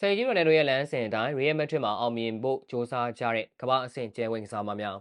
ဆယ်ဂျီရိုနယ်ဒိုရဲ့လမ်းစဉ်အတိုင်း Real Madrid မှာအောင်မြင်ဖို့ကြိုးစားကြတဲ့ကမ္ဘာအဆင့်ကျယ်ဝန်းကစားသမားများ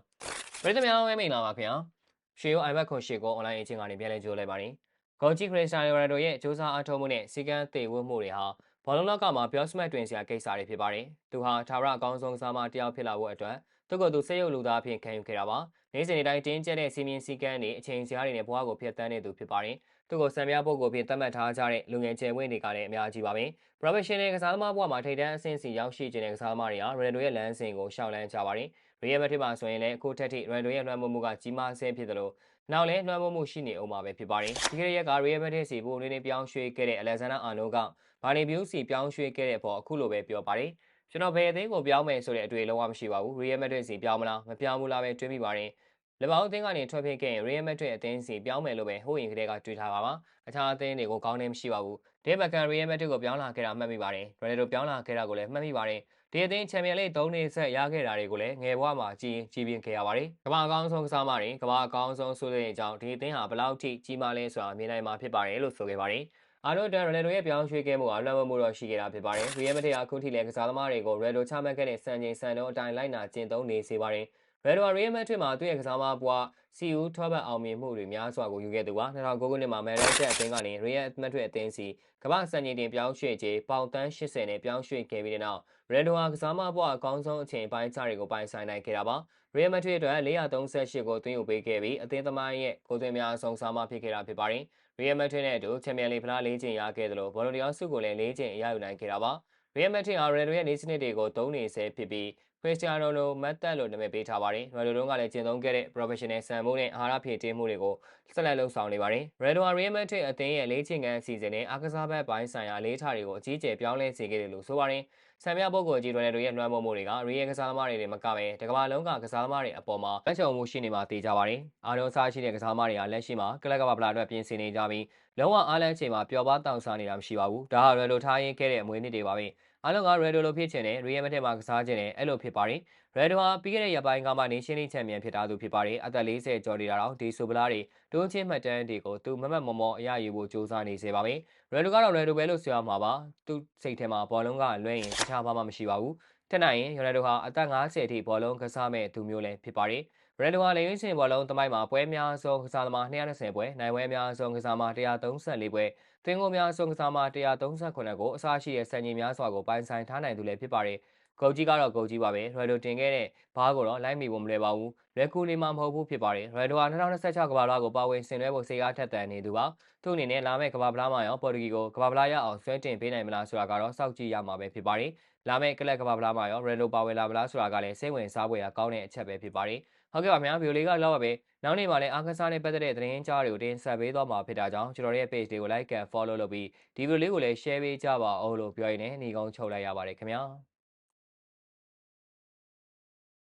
ပြည်သူများအားမိတ်လာပါခင်ဗျာ။ရှေယိုအိုင်ဘတ်ခွန်ရှေကိုအွန်လိုင်းအချင်းကနေပြန်လည်ကြိုးလိုက်ပါတယ်။ Goji Cristiano Ronaldo ရဲ့ကြိုးစားအားထုတ်မှုနဲ့စီကံသေးဝတ်မှုတွေဟာဘောလုံးလောကမှာ Bosman တွင်စရာကိစ္စတွေဖြစ်ပါတယ်။သူဟာသာရအကောင်းဆုံးကစားသမားတစ်ယောက်ဖြစ်လာဖို့အတွက်သူ့ကိုယ်သူစိတ်ရုပ်လူသားအဖြစ်ခံယူခဲ့တာပါနေ့စဉ်တိုင်းတင်းကျပ်တဲ့စီမင်းစည်းကမ်းတွေအချိန်စရာတွေနဲ့ဘဝကိုဖျက်ဆီးနေသူဖြစ်ပါတယ်သူ့ကိုစံပြပုဂ္ဂိုလ်ဖြစ်သတ်မှတ်ထားကြတဲ့လူငယ်ကျယ်ဝင့်တွေကလည်းအများကြီးပါပဲ professional ကစားသမားဘဝမှာထိပ်တန်းအဆင့်စီရောက်ရှိခြင်းတဲ့ကစားသမားတွေဟာ Ronaldo ရဲ့လမ်းစဉ်ကိုရှောက်လန်းကြပါတယ်။ Real Madrid မှာဆိုရင်လည်းအခုထက်ထိ Ronaldo ရဲ့လွှမ်းမိုးမှုကကြီးမားဆဲဖြစ်သလိုနောက်လည်းလွှမ်းမိုးမှုရှိနေအောင်မှာပဲဖြစ်ပါတယ်။ဒီကနေ့ရက်က Real Madrid စီပိုနေနေပြောင်းရွှေ့ခဲ့တဲ့ Alexander Arnold ကဘာလီဘျူးစီပြောင်းရွှေ့ခဲ့တဲ့အပေါ်အခုလိုပဲပြောပါတယ်။ ကျွန်တော်ဘယ်အသင်းကိုပြောင်းမယ်ဆိုတဲ့အတွေ့လုံးဝမရှိပါဘူး။ Real Madrid စီပြောင်းမလားမပြောင်းဘူးလားပဲတွေးမိပါတယ်။လက်ဘောင်းအသင်းကနေထွက်ပြေးခဲ့ရင် Real Madrid အသင်းစီပြောင်းမယ်လို့ပဲဟိုးရင်ကလေးကတွေးထားပါပါ။အခြားအသင်းတွေကိုကောင်းနေမရှိပါဘူး။ဒေးဘကန် Real Madrid ကိုပြောင်းလာခဲ့တာမှတ်မိပါတယ်။ Ronaldo ပြောင်းလာခဲ့တာကိုလည်းမှတ်မိပါတယ်။ဒီအသင်းချန်ပီယံလိ3နှစ်ဆက်ရခဲ့တာတွေကိုလည်းငယ်ဘဝမှာကြီးကြီးပြင်းခဲ့ရပါတယ်။ကမ္ဘာအကောင်းဆုံးကစားမတွေကမ္ဘာအကောင်းဆုံးဆိုတဲ့အကြောင်းဒီအသင်းဟာဘလောက်ထိကြီးမားလဲဆိုတာမြင်နိုင်မှာဖြစ်ပါတယ်လို့ဆိုခဲ့ပါတယ်။ အာရိုဒန်ရိုနယ်ဒိုရဲ့ပြောင်းရွှေ့ခဲ့မှုဟာလွှမ်းမိုးမှုတော့ရှိခဲ့တာဖြစ်ပါတယ်။ Real Madrid အခုထိလည်းကစားသမားတွေကို Ronaldo ချမှတ်ခဲ့တဲ့စံချိန်စံနှုန်းအတိုင်းလိုက်နာကျင့်သုံးနေစေပါတယ်။ Ronaldo ဟာ Real Madrid မှာသူ့ရဲ့ကစားမဘွားစီဦးထောပတ်အောင်မြင်မှုတွေများစွာကိုယူခဲ့သူပါ2009ခုနှစ်မှာ Manchester အသင်းကနေ Real Madrid အသင်းစီကမ္ဘာစံချိန်တင်ပြောင်းရွှေ့ခြင်းပေါင်တန်း80နဲ့ပြောင်းရွှေ့ခဲ့ပြီးတဲ့နောက် Ronaldo ဟာကစားမဘွားအကောင်းဆုံးအချိန်ပိုင်းခြားတွေကိုပိုင်ဆိုင်နိုင်ခဲ့တာပါ Real Madrid အတွက်438ကိုသွင်းယူပေးခဲ့ပြီးအသင်းသမိုင်းရဲ့ကိုယ်သွင်းများဆုံးစားမဖြစ်ခဲ့တာဖြစ်ပါတယ် Real Madrid နဲ့အတူ Champions League ဖလား၄ချိန်ရခဲ့တယ်လို့ဘောလုံးတရားစုကိုလည်း၄ချိန်အရယူနိုင်ခဲ့တာပါ Real Madrid ဟာ Ronaldo ရဲ့နေစနစ်တွေကိုသုံးနေဆဲဖြစ်ပြီး Cristiano Ronaldo မတ်တက်လို့နာမည်ပေးထားပါတယ်။ Ronaldo ကလည်းကျင့်သုံးခဲ့တဲ့ professional စံမိုးနဲ့အာဟာရဖြည့်တင်းမှုတွေကိုဆက်လက်လုပ်ဆောင်နေပါတယ်။ Ronaldo ဟာ Real Madrid အသင်းရဲ့လေးချိန်ကန်အစီအစဉ်နဲ့အားကစားဘက်ပိုင်းဆိုင်ရာလေးထားတွေကိုအကြီးအကျယ်ပြောင်းလဲစေခဲ့တယ်လို့ဆိုပါတယ်။ဆံပြပုဂ္ဂိုလ်ကြီး Ronaldo ရဲ့လွှမ်းမိုးမှုတွေက Real ကစားသမားတွေမကပဲတကမ္ဘာလုံးကကစားသမားတွေအပေါ်မှာလက်ချုံမှုရှိနေမှာသိကြပါတယ်။အားလုံးစားရှိတဲ့ကစားသမားတွေဟာလက်ရှိမှာကလပ်ကမ္ဘာဖလားအတွက်ပြင်ဆင်နေကြပြီးလုံးဝအားလန်းချိန်မှာပျော်ပါတောင်စားနေတာမရှိပါဘူး။ဒါဟာ Ronaldo ထားရင်းခဲ့တဲ့အမွေအနှစ်တွေပါပဲ။ အားလုံးက Ronaldo လိုဖြစ်ချင်တယ် Real Madrid မှာကစားချင်တယ်အဲ့လိုဖြစ်ပါတယ်။ Ronaldo ဟာပြီးခဲ့တဲ့ရက်ပိုင်းကမှ Nation League ချန်ပီယံဖြစ်ထားသူဖြစ်ပါတယ်။အသက်40ကျော်နေတာတော့ဒီဆိုဗလားတွေတွန်းချင်းမှတ်တမ်းတွေကိုသူမမတ်မော်မော်အရယူဖို့စူးစမ်းနေစေပါပဲ။ Ronaldo ကတော့ Ronaldo ပဲလို့ဆိုရမှာပါ။သူ့စိတ်ထဲမှာဘောလုံးကလွဲရင်တခြားဘာမှမရှိပါဘူး။ထက်နိုင်ရင် Ronaldo ဟာအသက်50အထိဘောလုံးကစားမဲ့သူမျိုးလည်းဖြစ်ပါတယ်။ Ronaldo ဟာလေရွေးချင်ဘောလုံးသမိုင်းမှာပွဲများဆုံးကစားသမား220ပွဲနိုင်ပွဲများဆုံးကစားသမား134ပွဲသွင်းဂိုးများဆုံးကစားသမား138ကိုအစားရှိတဲ့စံချိန်များစွာကိုပိုင်ဆိုင်ထားနိုင်သူလည်းဖြစ်ပါတယ်။ဂုတ်ကြီးကတော့ဂုတ်ကြီးပါပဲ။ Ronaldo တင်ခဲ့တဲ့ဘားကိုတော့လိုက်မိဖို့မလွယ်ပါဘူး။လွယ်ကူနေမှာမဟုတ်ဘူးဖြစ်ပါတယ်။ Ronaldo ဟာ2026ကမ္ဘာ့လားကိုပါဝင်ဆင်နွှဲဖို့စိတ်အားထက်သန်နေသူပါ။သူ့အနေနဲ့လာမယ့်ကမ္ဘာ့ဖလားမှာရောပေါ်တူဂီကိုကမ္ဘာ့ဖလားရအောင်ဆွဲတင်ပေးနိုင်မလားဆိုတာကတော့စောင့်ကြည့်ရမှာပဲဖြစ်ပါတယ်။လာမယ့်ကလပ်ကမ္ဘာ့ဖလားမှာရော Ronaldo ပါဝင်လာမလားဆိုတာကလည်းစိတ်ဝင်စားဖွယ်ရာကောင်းတဲ့အချက်ပဲဖြစ်ပါတယ်။ ဟုတ်ကဲ့ပါခင်ဗျာဗီဒီယိုလေးကတော့ပါပဲ။နောက်နေ့မှာလည်းအားကစားနဲ့ပတ်သက်တဲ့သတင်းကြားတွေကိုတင်ဆက်ပေးသွားမှာဖြစ်တာကြောင့်ကျွန်တော်ရဲ့ page လေးကို like and follow လုပ်ပြီးဒီဗီဒီယိုလေးကိုလည်း share ပေးကြပါအောင်လို့ပြောရင်းနဲ့ညီကုန်းချုပ်လိုက်ရပါတယ်ခင်ဗျာ။